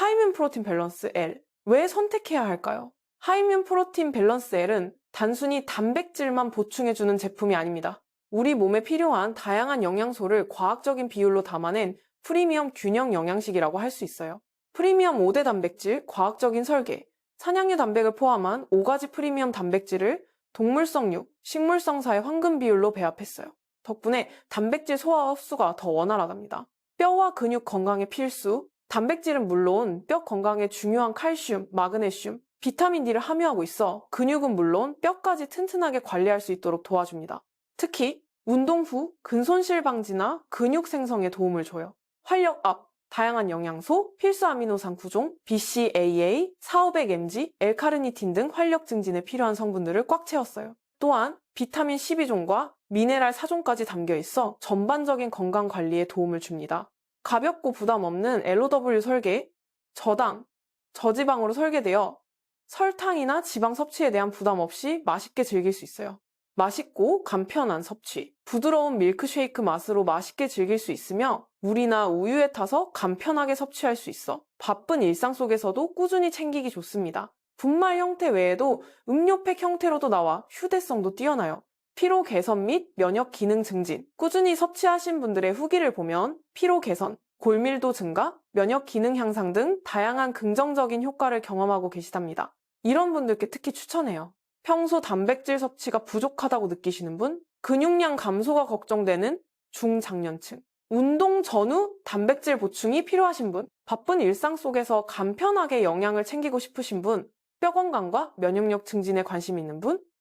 하이뮨 프로틴 밸런스 L. 왜 선택해야 할까요? 하이뮨 프로틴 밸런스 L은 단순히 단백질만 보충해주는 제품이 아닙니다. 우리 몸에 필요한 다양한 영양소를 과학적인 비율로 담아낸 프리미엄 균형 영양식이라고 할 수 있어요. 프리미엄 5대 단백질, 과학적인 설계, 산양류 단백을 포함한 5가지 프리미엄 단백질을 동물성육, 식물성사의 황금 비율로 배합했어요. 덕분에 단백질 소화 흡수가 더 원활하답니다. 뼈와 근육 건강에 필수, 단백질은 물론 뼈 건강에 중요한 칼슘, 마그네슘, 비타민 D를 함유하고 있어 근육은 물론 뼈까지 튼튼하게 관리할 수 있도록 도와줍니다. 특히 운동 후 근손실 방지나 근육 생성에 도움을 줘요. 활력 업, 다양한 영양소, 필수 아미노산 구종, BCAA, 4500mg, L카르니틴 등 활력 증진에 필요한 성분들을 꽉 채웠어요. 또한 비타민 12종과 미네랄 4종까지 담겨 있어 전반적인 건강 관리에 도움을 줍니다. 가볍고 부담 없는 LOW 설계, 저당, 저지방으로 설계되어 설탕이나 지방 섭취에 대한 부담 없이 맛있게 즐길 수 있어요. 맛있고 간편한 섭취, 부드러운 밀크쉐이크 맛으로 맛있게 즐길 수 있으며 물이나 우유에 타서 간편하게 섭취할 수 있어 바쁜 일상 속에서도 꾸준히 챙기기 좋습니다. 분말 형태 외에도 음료팩 형태로도 나와 휴대성도 뛰어나요. 피로 개선 및 면역 기능 증진, 꾸준히 섭취하신 분들의 후기를 보면 피로 개선, 골밀도 증가, 면역 기능 향상 등 다양한 긍정적인 효과를 경험하고 계시답니다. 이런 분들께 특히 추천해요. 평소 단백질 섭취가 부족하다고 느끼시는 분, 근육량 감소가 걱정되는 중장년층, 운동 전후 단백질 보충이 필요하신 분, 바쁜 일상 속에서 간편하게 영양을 챙기고 싶으신 분, 뼈 건강과 면역력 증진에 관심 있는 분,